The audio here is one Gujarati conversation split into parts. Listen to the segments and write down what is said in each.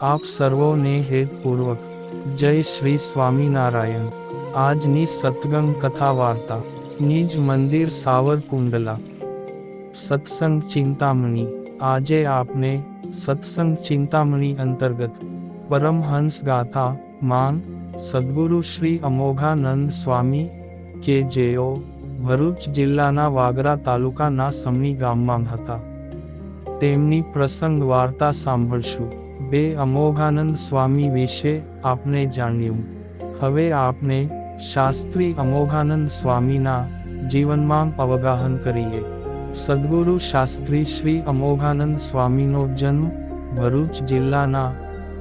આપ સર્વોને હેતપૂર્વક જય શ્રી સ્વામિનારાયણ. આજની સતગંગ કથા વાર્તા. નિજ મંદિર સાવરકુંડલા. સત્સંગ ચિંતામણી. આજે આપને સત્સંગ ચિંતામણી અંતર્ગત પરમહંસ ગાથા માન સદગુરુ શ્રી અમોઘાનંદ સ્વામી કે જેઓ ભરૂચ જિલ્લાના વાગરા તાલુકાના સમણી ગામમાં હતા. તેમની પ્રસંગ વાર્તા સાંભળશું. બે અમોઘાનંદ સ્વામી વિશે આપને જાણ્યું. હવે આપને શાસ્ત્રી અમોઘાનંદ સ્વામીના જીવનમાં અવગાહન કરીએ. સદગુરુ શાસ્ત્રી શ્રી અમોઘાનંદ સ્વામીનો જન્મ ભરૂચ જિલ્લાના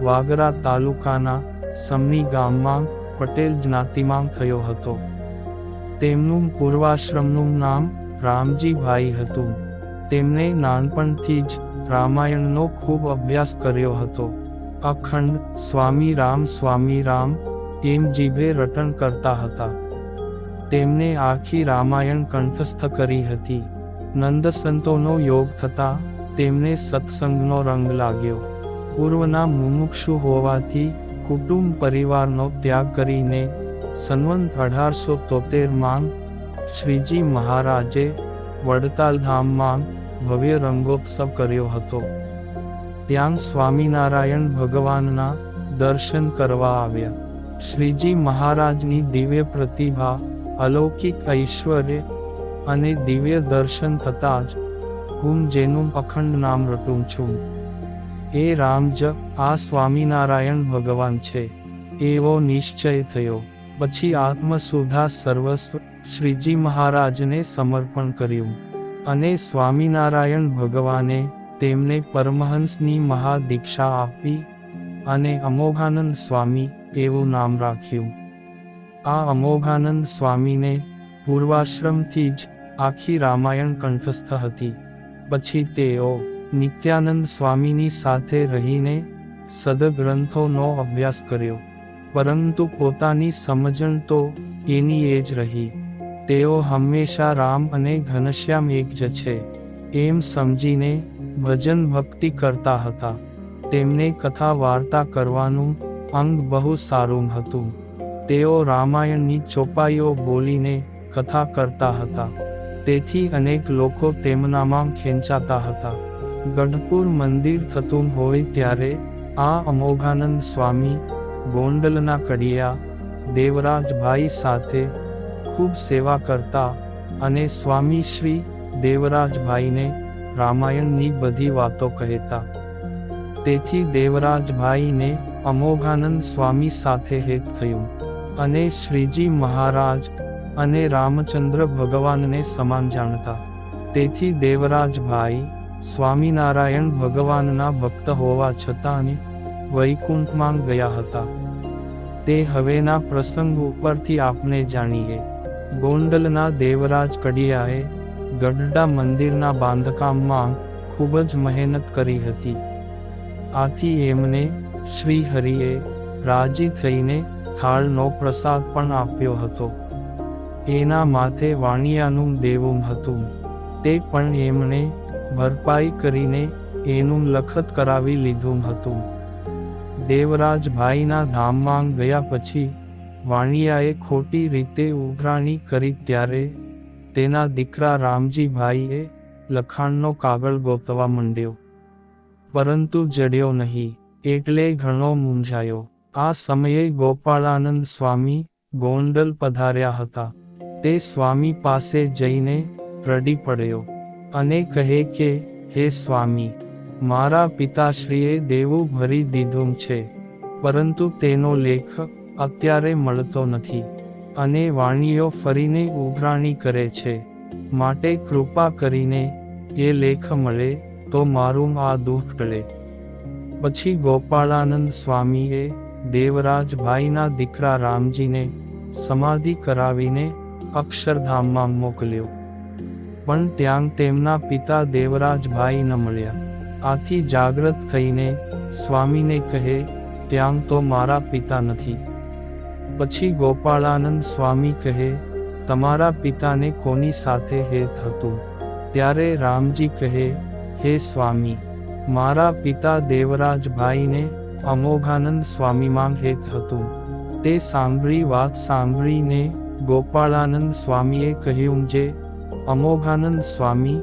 વાગરા તાલુકાના સમની ગામમાં પટેલ જ્ઞાતિમાં થયો હતો. તેમનું પૂર્વાશ્રમનું નામ રામજીભાઈ હતું. તેમણે નાનપણથી જ રામાયણનો ખૂબ અભ્યાસ કર્યો હતો. અખંડ સ્વામી રામ સ્વામી રામ, એમ જીભે રટણ કરતા હતા. તેમને આખી રામાયણ કંઠસ્થ કરી હતી. નંદસંતોનો યોગ થતા તેમને સત્સંગનો રંગ લાગ્યો. પૂર્વના મુમુક્ષુ હોવાથી કુટુંબ પરિવારનો ત્યાગ કરીને સનવંત અઢારસો તોતેરમાં શ્રીજી મહારાજે વડતાલ ધામમાં ભવ્ય રંગોત્સવ કર્યો હતો. ત્યાં સ્વામિનારાયણ ભગવાનના દર્શન કરવા આવ્યા. શ્રીજી મહારાજની દિવ્ય પ્રતિભા, અલૌકિક ઐશ્વર્ય અને દિવ્ય દર્શન થતાં જ હું જેનું અખંડ નામ રટું છું. એ રામજ આ સ્વામિનારાયણ ભગવાન છે. એવો નિશ્ચય થયો. પછી આત્મસુધા સર્વસ્વ શ્રીજી મહારાજને સમર્પણ કર્યું. અને સ્વામિનારાયણ ભગવાને તેમને પરમહંસની મહાદીક્ષા આપી અને અમોઘાનંદ સ્વામી એવું નામ રાખ્યું. આ અમોઘાનંદ સ્વામીને પૂર્વાશ્રમથી જ આખી રામાયણ કંઠસ્થ હતી. પછી તેઓ નિત્યાનંદ સ્વામીની સાથે રહીને સદગ્રંથોનો અભ્યાસ કર્યો. પરંતુ પોતાની સમજણ તો એની એ જ રહી. તેઓ હંમેશા રામ અને ઘનશ્યામ એક જ છે. એમ સમજીને ભજન ભક્તિ કરતા હતા. તેમને કથા વાર્તા કરવાનું અંગ બહુ સારું હતું. તેઓ રામાયણની ચોપાઈઓ બોલીને કથા કરતા હતા. તેથી અનેક લોકો તેમનામાં ખેંચાતા હતા. ગઢપુર મંદિર થતું હોય ત્યારે આ અમોઘાનંદ સ્વામી ગોંડલના કડિયા દેવરાજભાઈ સાથે ખૂબ સેવા કરતા અને સ્વામી શ્રી દેવરાજભાઈને રામાયણની બધી વાતો કહેતા. તેથી દેવરાજભાઈને અમોઘાનંદ સ્વામી સાથે હેત થયું અને શ્રીજી મહારાજ અને રામચંદ્ર ભગવાનને સમાન જાણતા. તેથી દેવરાજભાઈ સ્વામિનારાયણ ભગવાનના ભક્ત હોવા છતાં વૈકુંઠમાં ગયા હતા. તે હવેના પ્રસંગ ઉપરથી આપને જાણીએ. ગોંડલના દેવરાજ કડિયાએ ગઢડા મંદિરના બાંધકામમાં ખૂબ જ મહેનત કરી હતી. આથી એમને શ્રી હરિએ રાજી થઈને થાળનો પ્રસાદ પણ આપ્યો હતો. એના માથે વાણિયાનું દેવું હતું. તે પણ એમણે ભરપાઈ કરીને એનું લખત કરાવી લીધું હતું. દેવરાજભાઈના ધામમાં ગયા પછી વાણિયાએ ખોટી રીતે ઉઘરાણી કરી ત્યારે તેના દીકરા રામજીભાઈએ લખાણનો કાગળ ગોતવા માંડ્યો. પરંતુ જડ્યો નહીં, એટલે ઘણો મૂંઝાયો. આ સમયે ગોપાળાનંદ સ્વામી ગોંડલ પધાર્યા હતા. તે સ્વામી પાસે જઈને રડી પડ્યો અને કહે કે, હે સ્વામી મારા પિતાશ્રીએ દેવું ભરી દીધું છે, પરંતુ તેનો લેખ અત્યારે મળતો નથી, અને વાણીઓ ફરીને ઉઘરાણી કરે છે, માટે કૃપા કરીને એ લેખ મળે તો મારું આ દુઃખ ટળે. પછી ગોપાળાનંદ સ્વામીએ દેવરાજભાઈના દીકરા રામજીને સમાધિ કરાવીને અક્ષરધામમાં મોકલ્યો. પણ ત્યાં તેમના પિતા દેવરાજભાઈ ન મળ્યા. આથી જાગ્રત થઈને સ્વામીને કહે ત્યાં તો મારા પિતા નથી. પછી ગોપાળાનંદ સ્વામી કહે, તમારા પિતાને કોની સાથે હેત હતું? ત્યારે રામજી કહે, હે સ્વામી, મારા પિતા દેવરાજભાઈને અમોઘાનંદ સ્વામીમાં હેત હતું. તે સાંભળી વાત સાંભળીને ગોપાળાનંદ સ્વામીએ કહ્યું, જે અમોઘાનંદ સ્વામી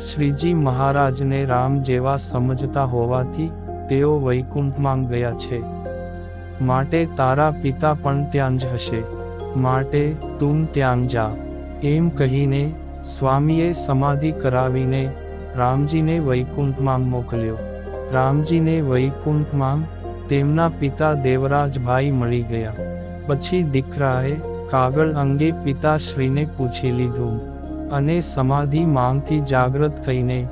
શ્રીજી મહારાજને રામ જેવા સમજતા હોવાથી તેઓ વૈકુંઠમાં ગયા છે. માટે તારા પિતા પણ ત્યાં જ હશે. માટે તું ત્યાં જા. એમ કહીને સ્વામીએ સમાધિ કરાવીને રામજીને વૈકુંઠમાં મોકલ્યો. રામજીને વૈકુંઠમાં તેમના પિતા દેવરાજભાઈ મળી ગયા. પછી દીકરાએ કાગળ અંગે પિતાશ્રીને પૂછી લીધું. અને સમાધિ માંગથી જાગૃત થઈને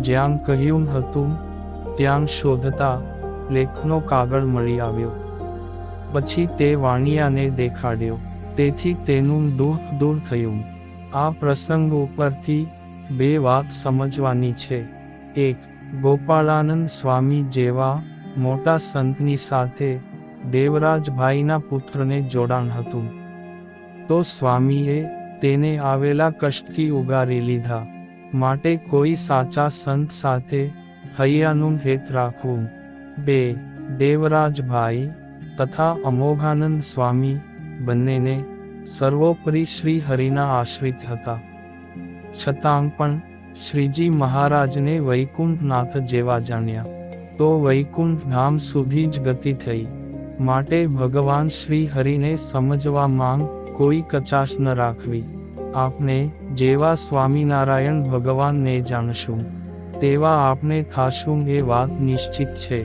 જ્યાં કહ્યું હતું, ત્યાં શોધતા લેખનો કાગળ મળી આવ્યો. પછી તે વાણિયાને દેખાડ્યો. તેથી તેનું દુઃખ દૂર થયું. આ પ્રસંગ ઉપરથી બે વાત સમજવાની છે. એક, ગોપાળાનંદ સ્વામી જેવા મોટા સંતની સાથે દેવરાજભાઈના પુત્રને જોડાણ હતું. તો સ્વામીએ તેને આવેલા કષ્ટથી ઉગારી લીધા. માટે કોઈ સાચા સંત સાથે હૈયાનું હેત રાખવું. બે, દેવરાજભાઈ તથા અમોઘાનંદ સ્વામી બંનેને સર્વોપરી શ્રી હરિના આશ્રિત હતા. છતાં પણ શ્રીજી મહારાજને વૈકુંઠનાથ જેવા જાણ્યા. તો વૈકુંઠ ધામ સુધી જ ગતિ થઈ. માટે ભગવાન શ્રી હરિને સમજવા માંગ કોઈ કચાશ ન રાખવી. આપને જેવા સ્વામિનારાયણ ભગવાનને જાણશું, તેવા આપને થાશું એ વાત નિશ્ચિત છે.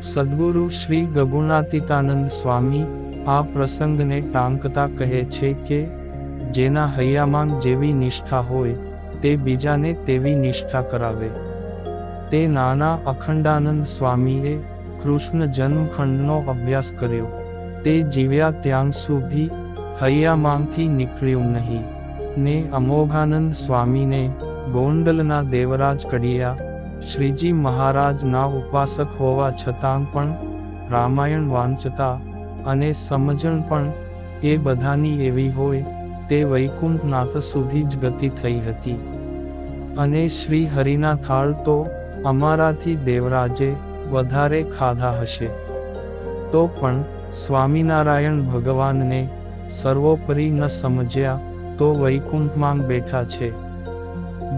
સદગુરુ શ્રી ગગુણાતીતાનંદ સ્વામી આ પ્રસંગને ટાંકતા કહે છે કે, જેના હૈયામાં જેવી નિષ્ઠા હોય, તે બીજાને તેવી નિષ્ઠા કરાવે. તે નાના અખંડાનંદ સ્વામીએ કૃષ્ણ જન્મખંડનો અભ્યાસ કર્યો. તે જીવ્યા ત્યાં સુધી હૈયામાંથી નીકળ્યું નહીં. ને અમોઘાનંદ સ્વામીને ગોંડલના દેવરાજ કડિયા, શ્રીજી મહારાજના ઉપાસક હોવા છતાં પણ રામાયણ વાંચતા અને સમજણ પણ એ બધાની એવી હોય તે વૈકુંઠનાથ સુધી જ ગતિ થઈ હતી. અને શ્રી હરિના થાળ તો અમારાથી દેવરાજે વધારે ખાધા હશે. તો પણ સ્વામિનારાયણ ભગવાનને સર્વોપરી ન સમજ્યા, તો વૈકુંઠમાં બેઠા છે.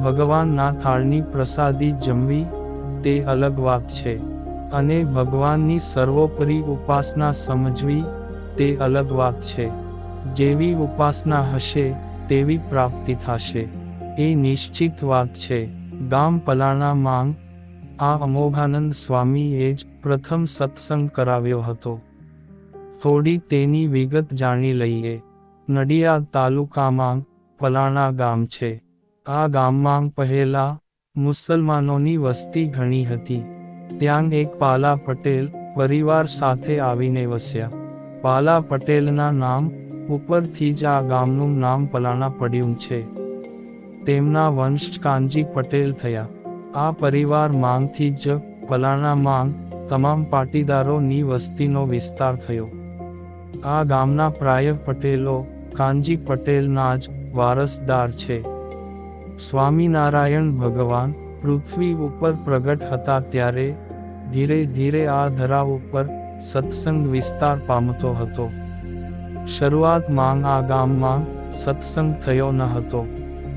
ભગવાનના થાળની પ્રસાદી જમવી, તે અલગ વાત છે. અને ભગવાનની સર્વોપરી ઉપાસના સમજવી, તે અલગ વાત છે. જેવી ઉપાસના હશે, તેવી પ્રાપ્તિ થશે. એ નિશ્ચિત વાત છે. ગામ પલાણા માંગ, આ અમોઘાનંદ સ્વામીએ જ પ્રથમ સત્સંગ કરાવ્યો હતો. થોડી તેની વિગત જાણી લઈએ. નડિયાદ તાલુકામાં પલાણા ગામ છે. આ ગામમાં પહેલા મુસલમાનોની વસ્તી ઘણી હતી. ત્યાં એક પાલા પટેલ પરિવાર સાથે આવીને વસ્યા. પાલા પટેલના નામ ઉપરથી જ આ ગામનું નામ પલાણા પડ્યું છે. તેમના વંશ કાનજી પટેલ થયા. આ પરિવાર માંગથી જ પલાણા માંગ તમામ પાટીદારોની વસ્તીનો વિસ્તાર થયો. આ ગામના પ્રાય પટેલો કાનજી પટેલના જ વારસદાર છે. સ્વામિનારાયણ ભગવાન પૃથ્વી ઉપર પ્રગટ હતા ત્યારે ધીરે ધીરે આ ધરા ઉપર સત્સંગ વિસ્તાર પામતો હતો. શરૂઆતમાં આ ગામમાં સત્સંગ થયો ન હતો,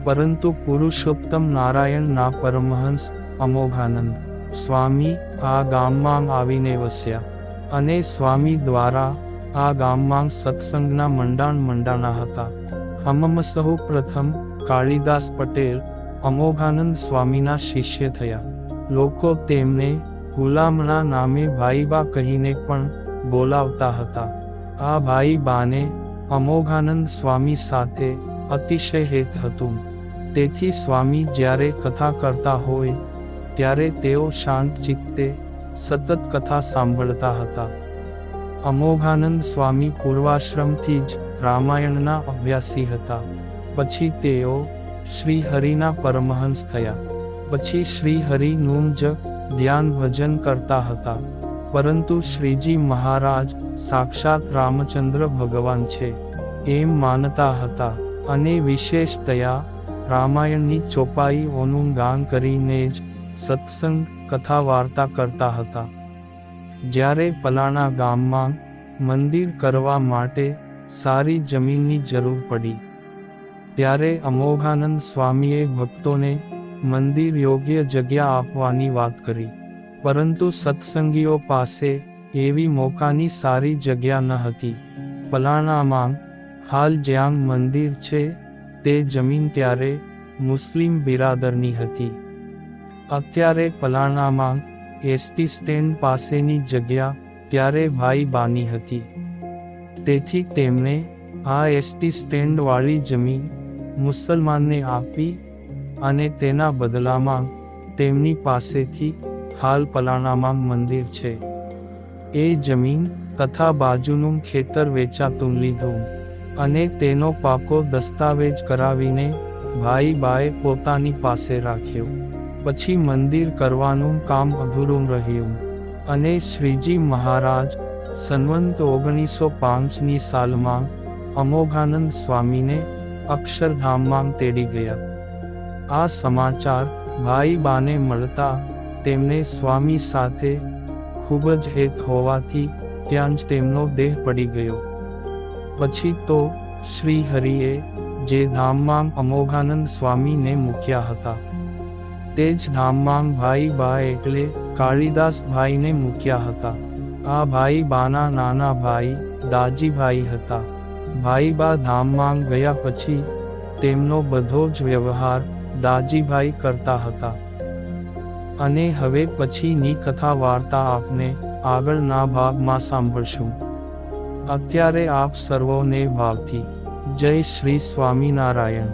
પરંતુ પુરુષોત્તમ નારાયણના પરમહંસ અમોઘાનંદ સ્વામી આ ગામમાં આવીને વસ્યા અને સ્વામી દ્વારા આ ગામમાં સત્સંગના મંડાણ મંડાણા હતા. હમમ સહુ પ્રથમ કાળીદાસ પટેલ, અમોઘાનંદ સ્વામીના શિષ્ય થયા. લોકો તેમને ગુલામના નામે ભાઈબા કહીને પણ બોલાવતા હતા. આ ભાઈબાને અમોઘાનંદ સ્વામી સાથે અતિશય હેત હતું. તેથી સ્વામી જ્યારે કથા કરતા હોય, ત્યારે તેઓ શાંત ચિત્તે સતત કથા સાંભળતા હતા. અમોઘાનંદ સ્વામી પૂર્વાશ્રમથી જ રામાયણના અભ્યાસી હતા. પછી તેઓ શ્રી હરિના પરમહંસ થયા. પછી શ્રી હરિનું જ ધ્યાન ભજન કરતા હતા. પરંતુ શ્રીજી મહારાજ સાક્ષાત રામચંદ્ર ભગવાન છે, એમ માનતા હતા. અને વિશેષતયા રામાયણની ચોપાઈઓનું ગાન કરીને જ સત્સંગ કથા વાર્તા કરતા હતા. જ્યારે પલાણા ગામમાં મંદિર કરવા માટે સારી જમીનની જરૂર પડી, ત્યારે અમોઘાનંદ સ્વામીએ ભક્તોને મંદિર યોગ્ય જગ્યા આપવાની વાત કરી, પરંતુ સત્સંગીઓ પાસે એવી મોકાની સારી જગ્યા ન હતી. પલાણામાં હાલ જ્યાં મંદિર છે, તે જમીન ત્યારે મુસ્લિમ બિરાદરની હતી. અત્યારે પલાણામાં એસટી સ્ટેન્ડ પાસેની જગ્યા ત્યારે ભાઈ બાની હતી. તેથી તેમણે આ એસટી સ્ટેન્ડવાળી જમીન મુસલમાનને આપી અને તેના બદલામાં તેમની પાસેથી હાલ પલાણામાં મંદિર છે. એ જમીન તથા બાજુનું ખેતર વેચાતું લીધું અને તેનો પાકો દસ્તાવેજ કરાવીને ભાઈ બાએ પોતાની પાસે રાખ્યો. પછી મંદિર કરવાનું કામ અધૂરું રહ્યું. અને શ્રીજી મહારાજ સન્વંત ઓગણીસો પાંચની સાલમાં અમોઘાનંદ સ્વામીને અક્ષરધામમાં તેડી ગયા. આ સમાચાર ભાઈ બાને મળતા તેમને સ્વામી સાથે ખૂબ જ હેત હોવાથી ત્યાં જ તેમનો દેહ પડી ગયો. પછી તો શ્રી હરિએ જે ધામમાં અમોઘાનંદ સ્વામીને મૂક્યા હતા તે જ ધામમાં ભાઈ બા એટલે કાળીદાસ ભાઈને મૂક્યા હતા. આ ભાઈ બાના નાના ભાઈ દાજીભાઈ હતા. ભાઈ બા ધામમાં ગયા પછી તેમનો બધો જ વ્યવહાર દાજીભાઈ કરતા હતા. અને હવે પછીની કથા વાર્તા આપને આગળના ભાગમાં સાંભળશું. અત્યારે આપ સર્વોને ભાવથી. જય શ્રી સ્વામિનારાયણ.